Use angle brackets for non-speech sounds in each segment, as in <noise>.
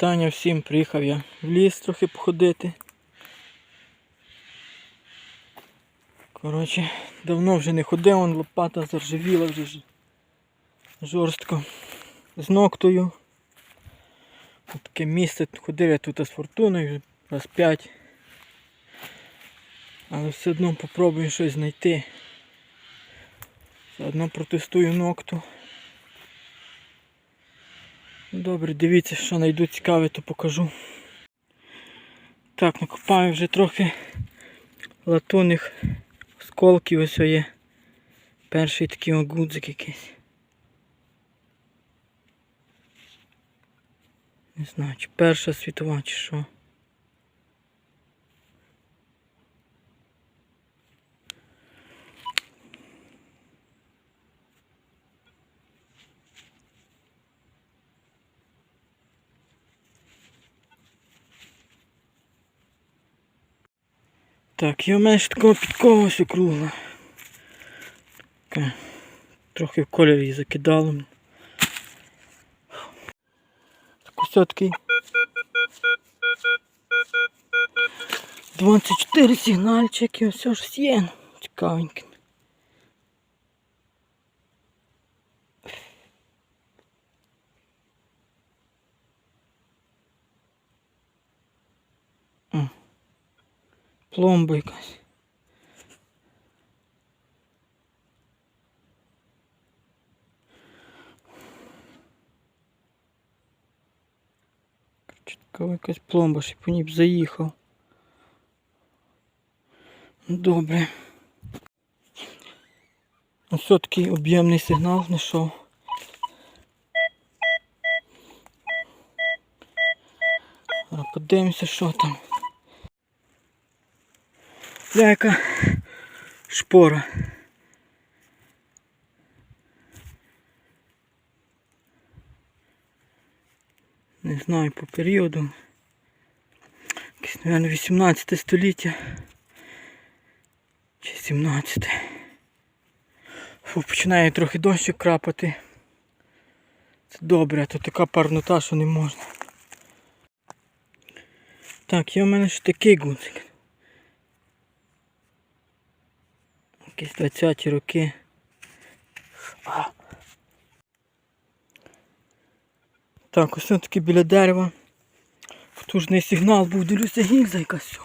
Вітання всім, приїхав я в ліс трохи походити. Коротше, давно вже не ходив, вон лопата заржавіла вже жорстко. З ноктою. От Таке місце ходив я тут з фортуною раз п'ять. Але все одно попробую щось знайти. Все одно протестую нокту. Добре, дивіться, що знайду цікаве, то покажу. Так, накопаю вже трохи латунних осколків. Ось є. Перший такий огудзик якийсь. Не знаю, чи перша світова, чи що. Так, і у мене ж такого підкова ось округла. Така, Трохи в кольорі її закидало. Так ось такий 24 сигнальчики, ось ж є. Цікавенький. Пломба якась. Короче, якась пломба, ще по заїхав. Ну, Добре. Ось такий об'ємний сигнал знайшов. Подивимося, що там. Бля, яка шпора. Не знаю по періоду. Якесь, мабуть, 18 століття. Чи 17. Фу, починає трохи дощик крапати. Це добре, а то така парнота, що не можна. Так, є у мене ще такий гудзик. Якісь 20-ті роки. А. Так, ось таки біля дерева. Потужний сигнал був, дивлюся гільза якась.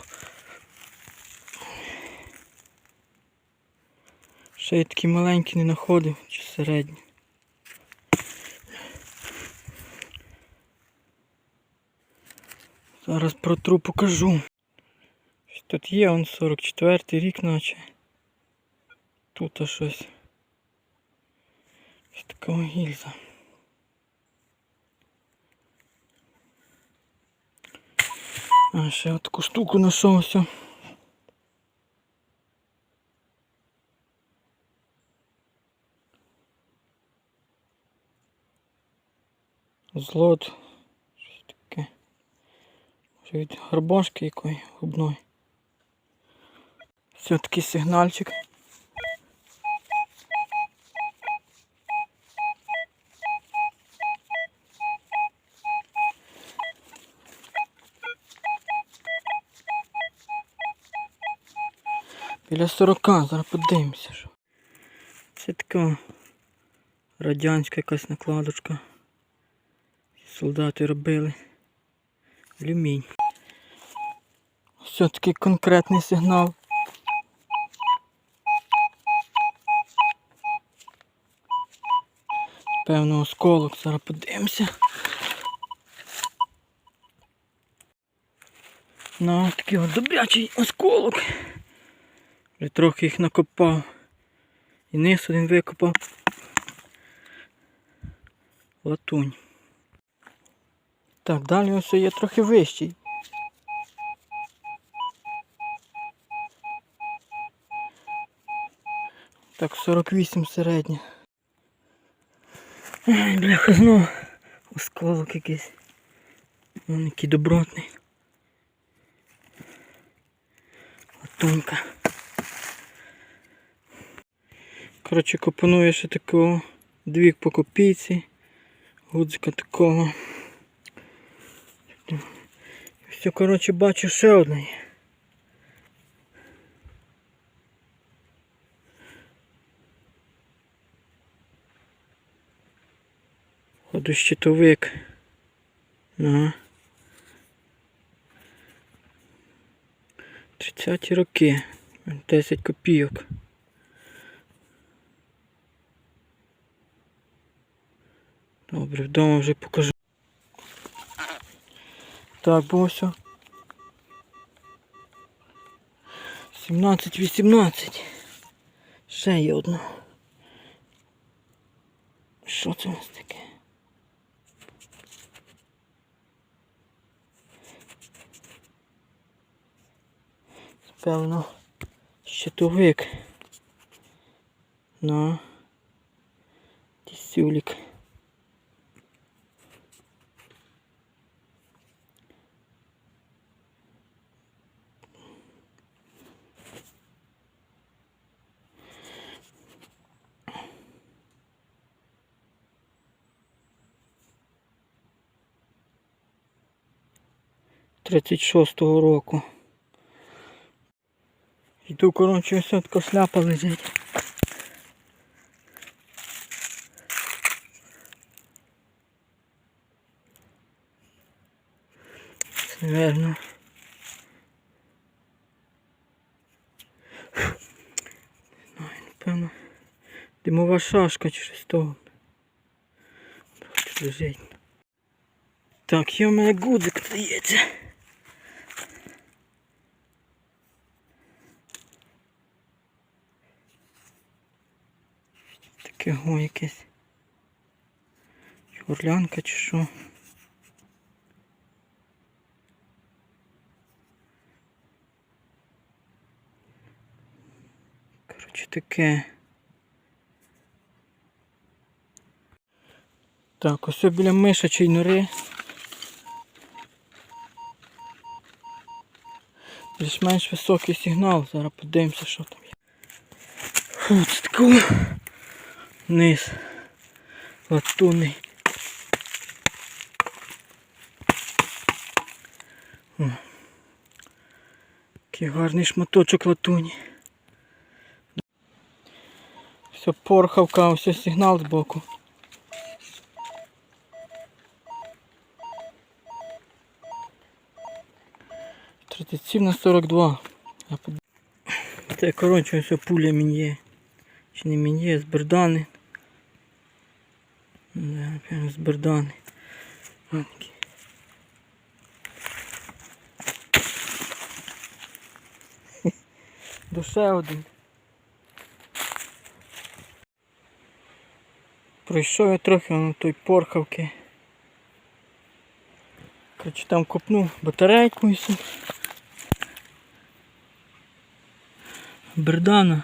Ще я такі маленькі не знаходив, чи середні. Зараз протру покажу. Тут є он 44 рік наче. Тут щось. Ось така гільза. А ще от таку штуку знайшовся. Злот. Щось таке. Може від гарбашки якої губної. Все такий сигнальчик. Біля 40, зараз подивимося, що. Це така радянська якась накладочка. Солдати робили. Алюмінь. Все такий конкретний сигнал. Певно осколок, зараз подивимося. Ну, такий от добрячий осколок. Вже трохи їх накопав. І низ один викопав. Латунь. Так, далі ось є трохи вищий. Так, 48 середня. Бляха, знов осколок якийсь. Вон який добротний. Латунька. Коротше, компоную ще такого дві по копійці. Гудзика такого. Ось, коротше, бачу ще одне. є. Ходощитовик. Ага. 30 роки. 10 копійок. Добре, вдома вже покажу. Так, бо все. 17-18. Ще є одна. Що це у нас таке? Певно, щитовик. На тісюлік. Тридцять шостого року. Йду, коротше, ось така шляпа лежить. Верно. Не знаю, напевно. Димова шашка чи щось того. Лежить. Так, в мене гудзик здається. Таке якесь. Горлянка чи що. Коротше таке. Так, ось біля мишачої нори. Більш-менш високий сигнал, зараз подивимося, що там є. Фу, такого. Низ. Латунний. О. Який гарний шматочок латуні. Все, порхавка, ось сигнал збоку. Тридцять на сорок два. Це коротше ось пуля мін'є. Чи не мін'є, з бердани. Да, прямо з бердани. Маленький. <laughs> Душе один. Пройшов я трохи на той порхавки. Короче, там копнув батарейку. Бердана.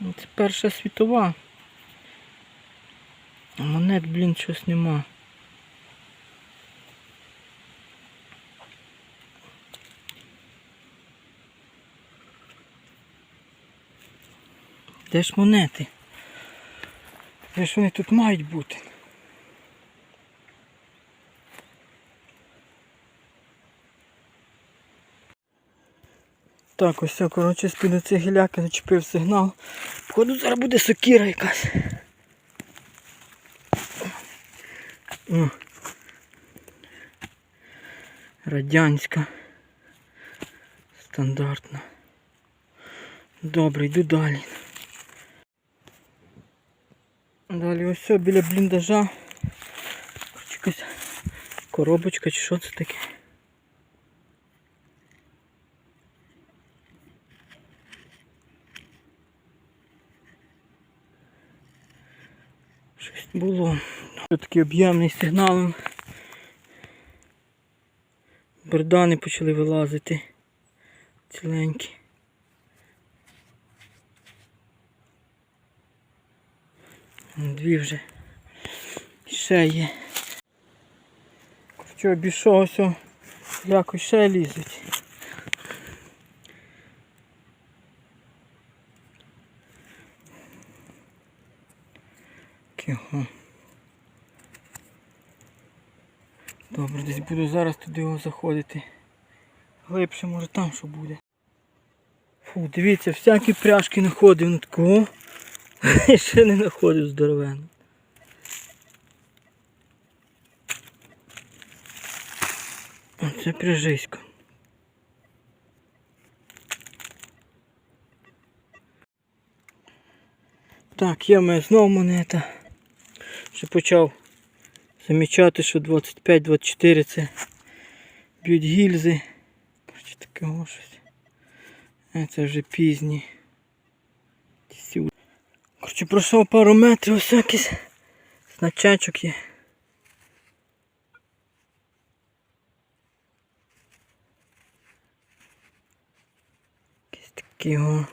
Ну, Це перша світова. А монет, блін, щось нема. Де ж монети? Де ж вони тут мають бути? Так, ось коротше, з-під оцих гіляки зачепив сигнал. Походу зараз буде сокіра якась. О. Радянська. Стандартна. Добре, йду далі. Далі ось все біля бліндажа. Якась коробочка чи що це таке. Щось було. Такий об'ємний сигнал. Бердани почали вилазити. Ціленькі. Дві вже. Ще є. Що обійшов якось ще лізуть. Буду зараз туди його заходити. Глибше, може там що буде. Фу, дивіться, всякі пряжки знаходив на такого. <laughs> Ще не знаходив здоровенно. Оце пряжисько. Так, є в мене знову монета. Вже почав замічати, що 25-24 це б'ють гільзи. Такого щось. Це вже пізні. Короче, пройшов пару метрів, ось якийсь значечок є. Якийсь такий о.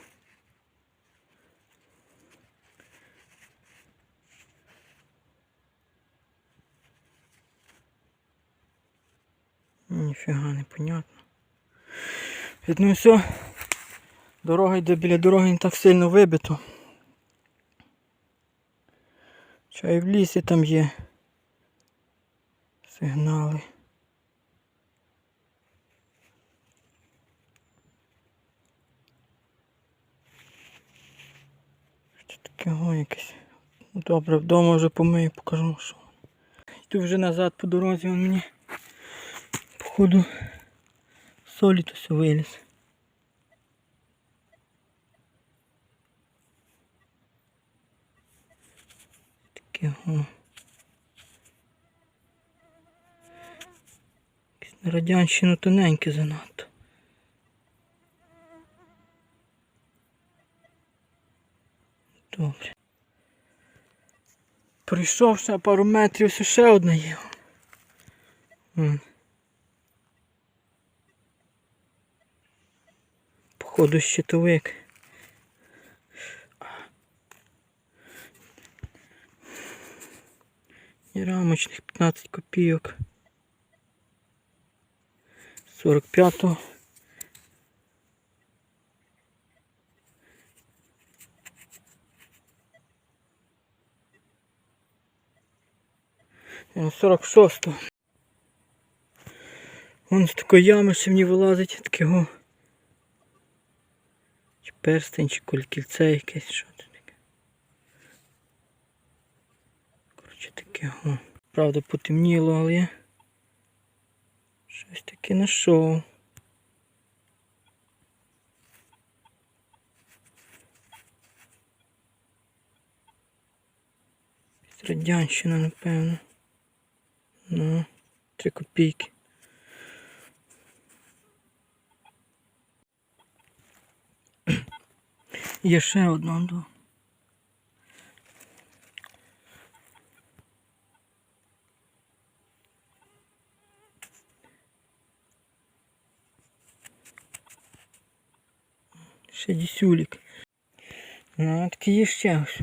Ну все. Дорога йде біля дороги не так сильно вибито. Чай в лісі там є сигнали. Що таке о, якесь. Добре, вдома вже помию, покажу, що. Йду вже назад по дорозі, він мені походу солі все виліз. Таке. На радянщину тоненьке занадто. Добре. Прийшов ще пару метрів, ще одна є. Вон. Походу щитовик. І рамочних 15 копійок. 45-го. Е, 46-го. Вон з такої ями ще мені вилазить такого. Чи перстень, чи коль якесь, що це таке. Коротше таке, о. Правда потемніло, але я щось таке знайшов. Радянщина, напевно. Ну, три копійки. Є ще одна. да. Ще дісюлік. Ну, таки є ще ось.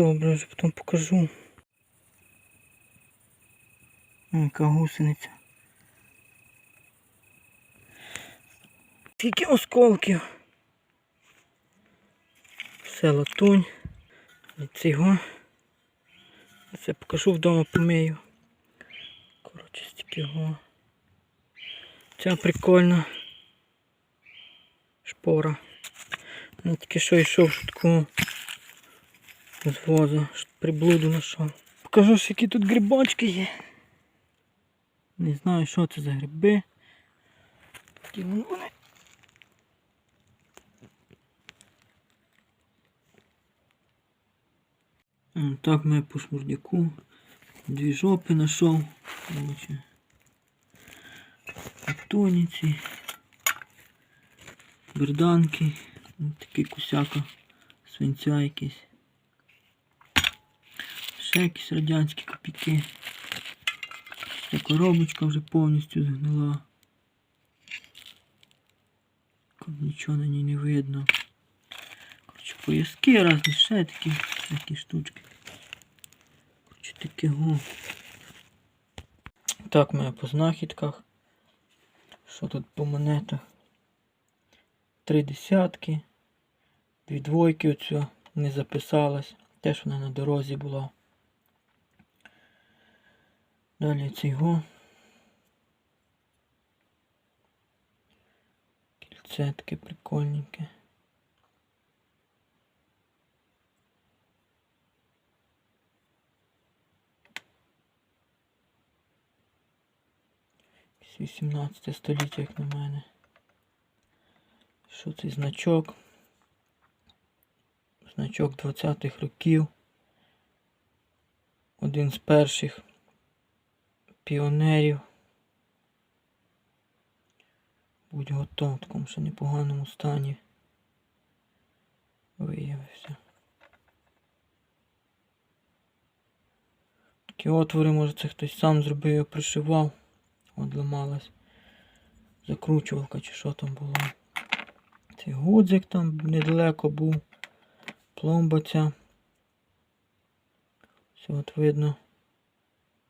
Добре, вже потім покажу. Яка гусениця. Скільки осколків. Все латунь. Від цього. Це покажу вдома помию. Коротше, стільки його. Ця прикольна шпора. Я тільки що йшов шутку з воза, приблуду знайшов. Покажу, ж, які тут грибочки є. Не знаю, що це за гриби. Такі вони. Так ми по шмурдяку. Дві жопи знайшов. Тоніці. Берданки. Такий кусяка. Свинця якийсь. Ще якісь радянські копійки. Ця коробочка вже повністю згнила. Нічого на ній не видно. Коротше, пояски різні, ще такі, такі штучки. Коротше, таке го. Так, ми по знахідках. Що тут по монетах? Три десятки. Дві двойки оцю не записалась. Теж вона на дорозі була. Далі цього. Кільце таке прикольненьке. Якесь 18 століття, як на мене. Що цей значок? Значок 20-х років. Один з перших піонерів. Будь готов, в такому ще непоганому стані. Виявився. Такі отвори, може це хтось сам зробив, його пришивав. От ламалась. Закручувалка чи що там було. Цей гудзик там недалеко був. Пломба ця. Все от видно.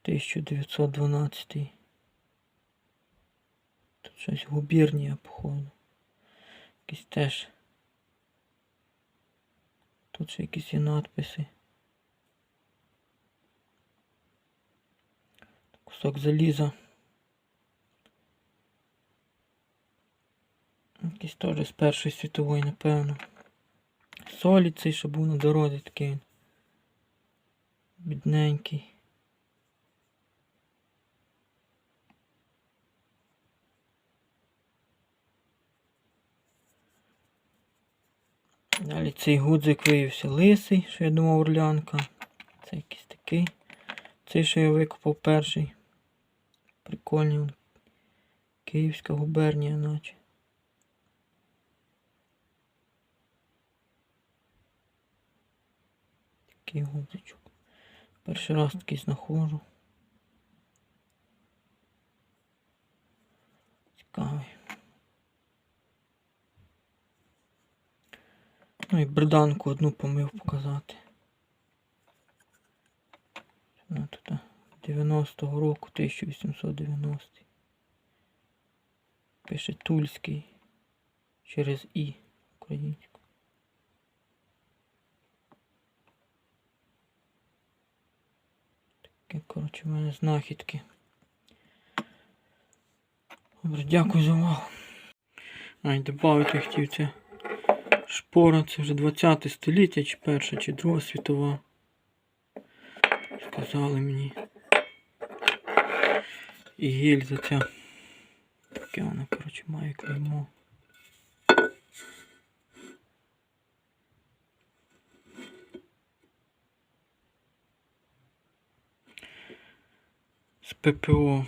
1912. Тут щось губірнія, походу. Якісь теж. Тут ще якісь є надписи. Кусок заліза. Якийсь теж з Першої світової, напевно. Солі цей, що був на дорозі такий. Бідненький. Далі цей гудзик виявився лисий, що я думав орлянка. Це якийсь такий. Цей, що я викопав перший. Прикольний. Київська губернія, наче. Такий гудзичок. Перший раз такий знаходжу. Ну і берданку одну помив показати. Вона тут 90-го року, 1890. Пише Тульський через І українську. Таке, коротше, в мене знахідки. Добре, дякую за увагу. А, і додати хотів це. Шпора, це вже 20 століття, чи перша, чи друга світова. Сказали мені. І гільза ця. Таке вона, коротше, має клеймо. З ППО.